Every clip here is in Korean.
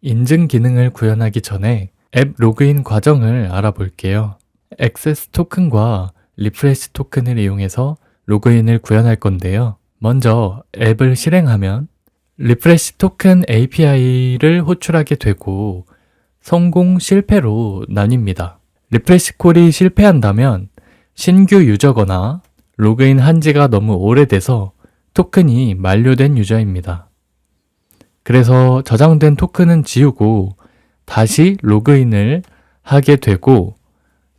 인증 기능을 구현하기 전에 앱 로그인 과정을 알아볼게요. 액세스 토큰과 리프레시 토큰을 이용해서 로그인을 구현할 건데요. 먼저 앱을 실행하면 리프레시 토큰 API를 호출하게 되고 성공 실패로 나뉩니다. 리프레시 콜이 실패한다면 신규 유저거나 로그인 한 지가 너무 오래돼서 토큰이 만료된 유저입니다. 그래서 저장된 토큰은 지우고 다시 로그인을 하게 되고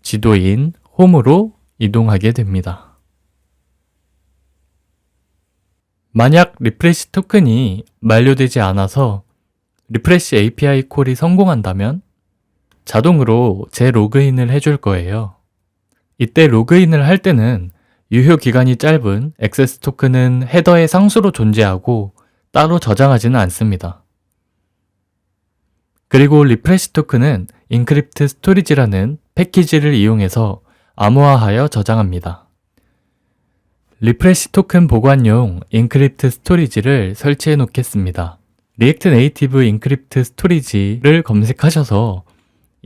지도인 홈으로 이동하게 됩니다. 만약 리프레시 토큰이 만료되지 않아서 리프레시 API 콜이 성공한다면 자동으로 재로그인을 해줄 거예요. 이때 로그인을 할 때는 유효 기간이 짧은 액세스 토큰은 헤더의 상수로 존재하고 따로 저장하지는 않습니다. 그리고 리프레시 토큰은 인크립트 스토리지라는 패키지를 이용해서 암호화하여 저장합니다. 리프레시 토큰 보관용 인크립트 스토리지를 설치해 놓겠습니다. 리액트 네이티브 인크립트 스토리지를 검색하셔서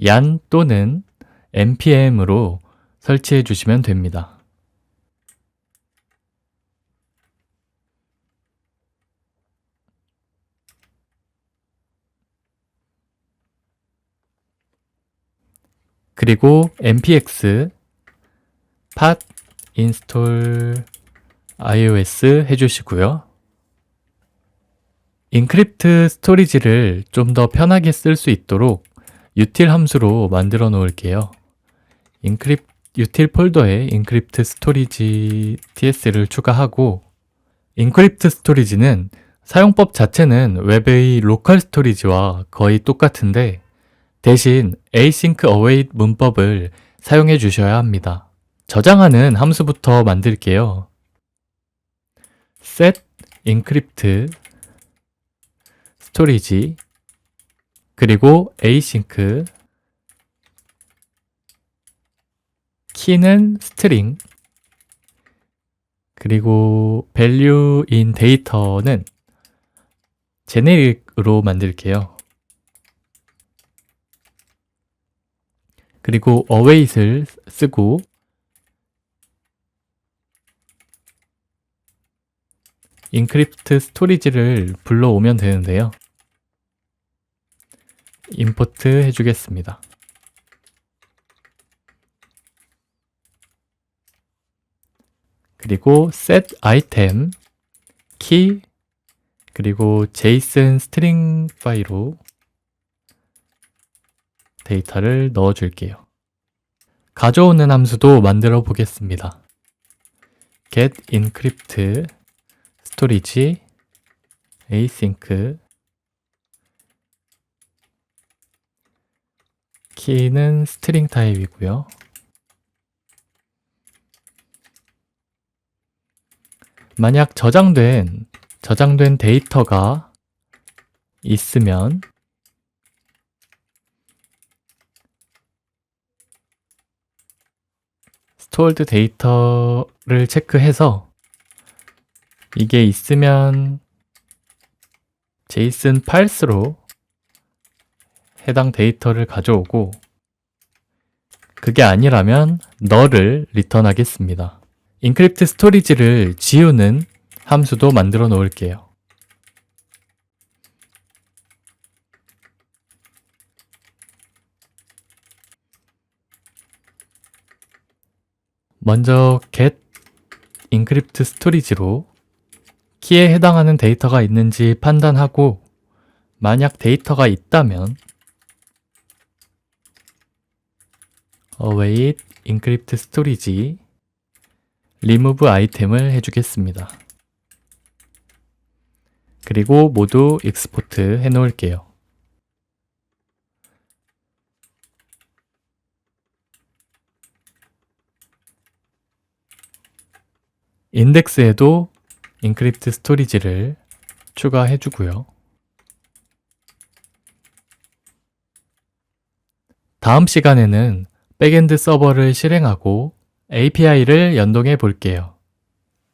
얀 또는 npm으로 설치해 주시면 됩니다. 그리고 npx pat install ios 해주시고요. 인크립트 스토리지를 좀 더 편하게 쓸 수 있도록 util 함수로 만들어 놓을게요. 인크립 util 폴더에 인크립트 스토리지 ts를 추가하고 인크립트 스토리지는 사용법 자체는 웹의 로컬 스토리지와 거의 똑같은데 대신 async await 문법을 사용해 주셔야 합니다. 저장하는 함수부터 만들게요. set encrypt storage 그리고 async 키는 string 그리고 value in data는 제네릭으로 만들게요. 그리고 await을 쓰고 인크립트 스토리지를 불러오면 되는데요. 임포트 해주겠습니다. 그리고 set item key 그리고 JSON 스트링 파일로 데이터를 넣어 줄게요. 가져오는 함수도 만들어 보겠습니다. get encrypt storage async 키는 스트링 타입이고요. 만약 저장된 저장된 데이터가 있으면 스토어드 데이터를 체크해서 이게 있으면 제이슨 파일스로 해당 데이터를 가져오고 그게 아니라면 너를 리턴하겠습니다. 인크립트 스토리지를 지우는 함수도 만들어 놓을게요. 먼저 get encrypt storage로 키에 해당하는 데이터가 있는지 판단하고 만약 데이터가 있다면 await encrypt storage remove 아이템을 해주겠습니다. 그리고 모두 익스포트 해 놓을게요. 인덱스에도 인크립트 스토리지를 추가해 주고요. 다음 시간에는 백엔드 서버를 실행하고 API를 연동해 볼게요.